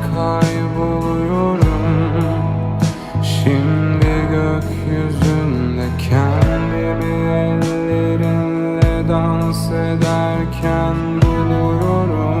kayboluyorum. Şimdi gökyüzünde kendimi ellerinle dans ederken buluyorum.